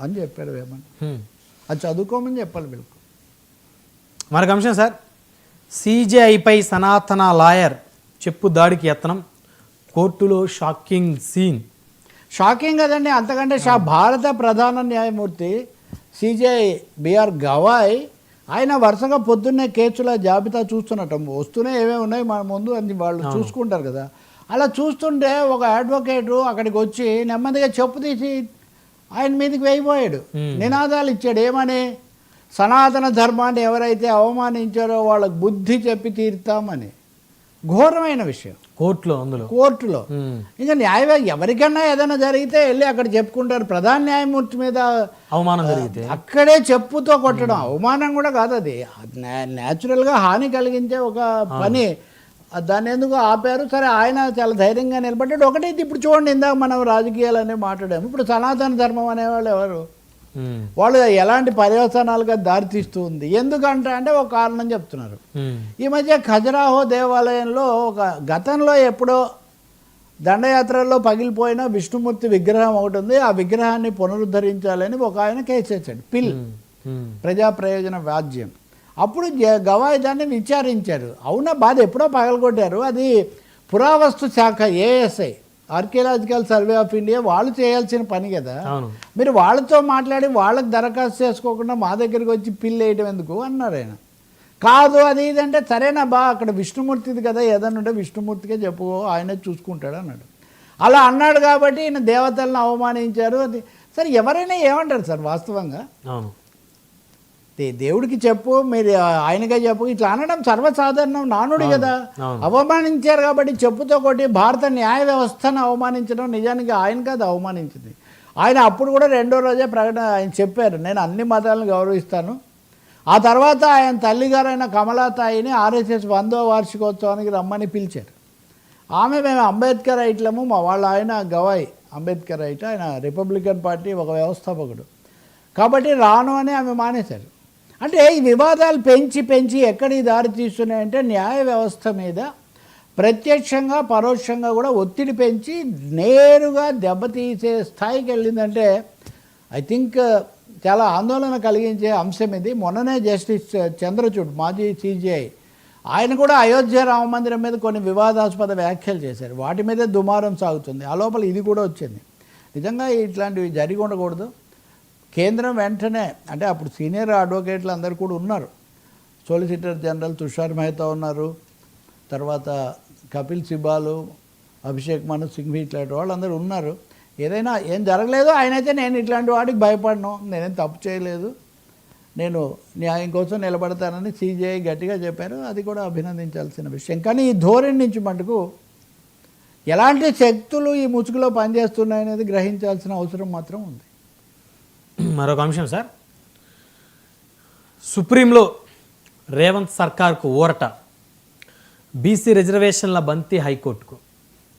అని చెప్పాడు వేమన్. అది చదువుకోమని చెప్పాలి వీళ్ళకు. మరొక అంశం సార్. సిజేఐపై సనాతన లాయర్ చెప్పు దాడికి యత్నం. కోర్టులో షాకింగ్ సీన్. షాకింగ్ కదండి అంతకంటే షా భారత ప్రధాన న్యాయమూర్తి సిజే బిఆర్ గవాయ్ ఆయన వరుసగా పొద్దున్నే కేసుల జాబితా చూస్తున్నట్టు. వస్తూనే ఏమేమి ఉన్నాయి మన ముందు అని వాళ్ళు చూసుకుంటారు కదా. అలా చూస్తుంటే ఒక అడ్వకేటు అక్కడికి వచ్చి నెమ్మదిగా చెప్పు తీసి ఆయన మీదకి వేయిపోయాడు నినాదాలు ఇచ్చాడు. ఏమని? సనాతన ధర్మాన్ని ఎవరైతే అవమానించారో వాళ్ళకు బుద్ధి చెప్పి తీరుతామని. ఘోరమైన విషయం. కోర్టులో అందులో. కోర్టులో. ఇంకా న్యాయ ఎవరికైనా ఏదైనా జరిగితే వెళ్ళి అక్కడ చెప్పుకుంటారు. ప్రధాన న్యాయమూర్తి మీద అవమానం జరిగితే. అక్కడే చెప్పుతో కొట్టడం అవమానం కూడా కాదు అది. న్యాచురల్గా హాని కలిగించే ఒక పని. దాన్ని ఎందుకు ఆపారు? సరే ఆయన చాలా ధైర్యంగా నిలబడ్డాడు. ఒకటి ఇది ఇప్పుడు చూడండి ఇందాక మనం రాజకీయాలు అనే మాట్లాడాము. ఇప్పుడు సనాతన ధర్మం అనేవాళ్ళు ఎవరు. వాళ్ళు ఎలాంటి పర్యవసానాలుగా దారితీస్తూ ఉంది ఎందుకంటే అంటే ఒక కారణం చెప్తున్నారు. ఈ మధ్య ఖజరాహో దేవాలయంలో ఒక గతంలో ఎప్పుడో దండయాత్రల్లో పగిలిపోయిన విష్ణుమూర్తి విగ్రహం ఒకటి ఉంది. ఆ విగ్రహాన్ని పునరుద్ధరించాలని ఒక ఆయన కేసు వేశాడు పిల్. ప్రజా ప్రయోజన వ్యాజ్యం అప్పుడు గవాయి దాన్ని విచారించారు. అవునా బాధ ఎప్పుడో పగలగొట్టారు. అది పురావస్తు శాఖ ASI archaeological survey of India వాళ్ళు చేయాల్సిన పని కదా. మీరు వాళ్ళతో మాట్లాడి వాళ్ళకి దరఖాస్తు చేసుకోకుండా మా దగ్గరికి వచ్చి పిల్లి వేయడం ఎందుకు? అన్నారు ఆయన. కాదు అది ఇదంటే సరేనా బా అక్కడ విష్ణుమూర్తిది కదా ఏదన్నా ఉంటే విష్ణుమూర్తికే చెప్పు ఆయనే చూసుకుంటాడు అన్నాడు. అలా అన్నాడు కాబట్టి ఈయన దేవతలను అవమానించారు. అది సరే ఎవరైనా ఏమంటారు సార్ వాస్తవంగా? దేవుడికి చెప్పు మీరు ఆయనగా చెప్పు. ఇట్లా అనడం సర్వసాధారణం నానుడి కదా. అవమానించారు కాబట్టి చెప్పుతో కొట్టి భారత న్యాయ వ్యవస్థను అవమానించడం నిజానికి ఆయన కాదు అవమానించింది. ఆయన అప్పుడు కూడా రెండో రోజే ప్రకటన ఆయన చెప్పారు నేను అన్ని మతాలను గౌరవిస్తాను. ఆ తర్వాత ఆయన తల్లిగారైన కమలాతాయిని ఆర్ఎస్ఎస్ వందో వార్షికోత్సవానికి రమ్మని పిలిచారు. ఆమె మేము అంబేద్కర్ ఐట్లము మా వాళ్ళ ఆయన గవాయ్. అంబేద్కర్ ఐట్ ఆయన రిపబ్లికన్ పార్టీ ఒక వ్యవస్థాపకుడు. కాబట్టి రాను అని ఆమె మానేశారు. అంటే ఈ వివాదాలు పెంచి పెంచి ఎక్కడికి దారి తీస్తున్నాయంటే న్యాయ వ్యవస్థ మీద ప్రత్యక్షంగా పరోక్షంగా కూడా ఒత్తిడి పెంచి నేరుగా దెబ్బతీసే స్థాయికి వెళ్ళిందంటే ఐ థింక్ uh, చాలా ఆందోళన కలిగించే అంశం ఇది. మొన్ననే జస్టిస్ uh, చంద్రచూడ్ మాజీ సీజీఐ ఆయన కూడా అయోధ్య రామ మందిరం మీద కొన్ని వివాదాస్పద వ్యాఖ్యలు చేశారు. వాటి మీదే దుమారం సాగుతుంది. ఆ లోపల ఇది కూడా వచ్చింది. నిజంగా ఇట్లాంటివి జరిగి ఉండకూడదు. కేంద్రం వెంటనే అంటే అప్పుడు సీనియర్ అడ్వకేట్లు అందరు కూడా ఉన్నారు. సోలిసిటర్ జనరల్ తుషార్ మెహతా ఉన్నారు. తర్వాత కపిల్ సిబాలు అభిషేక్ మను సింఘ్వి ఇట్లాంటి వాళ్ళు అందరూ ఉన్నారు. ఏదైనా ఏం జరగలేదు ఆయనైతే నేను ఇట్లాంటి వాడికి భయపడను. నేనేం తప్పు చేయలేదు. నేను న్యాయం కోసం నిలబడతానని సీజీఐ గట్టిగా చెప్పారు. అది కూడా అభినందించాల్సిన విషయం. కానీ ఈ ధోరణి నుంచి మటుకు ఎలాంటి శక్తులు ఈ ముసుగులో పనిచేస్తున్నాయనేది గ్రహించాల్సిన అవసరం మాత్రం ఉంది. మరొక అంశం సార్. సుప్రీంలో రేవంత్ సర్కార్కు ఊరట. బీసీ రిజర్వేషన్ల బంతి హైకోర్టుకు.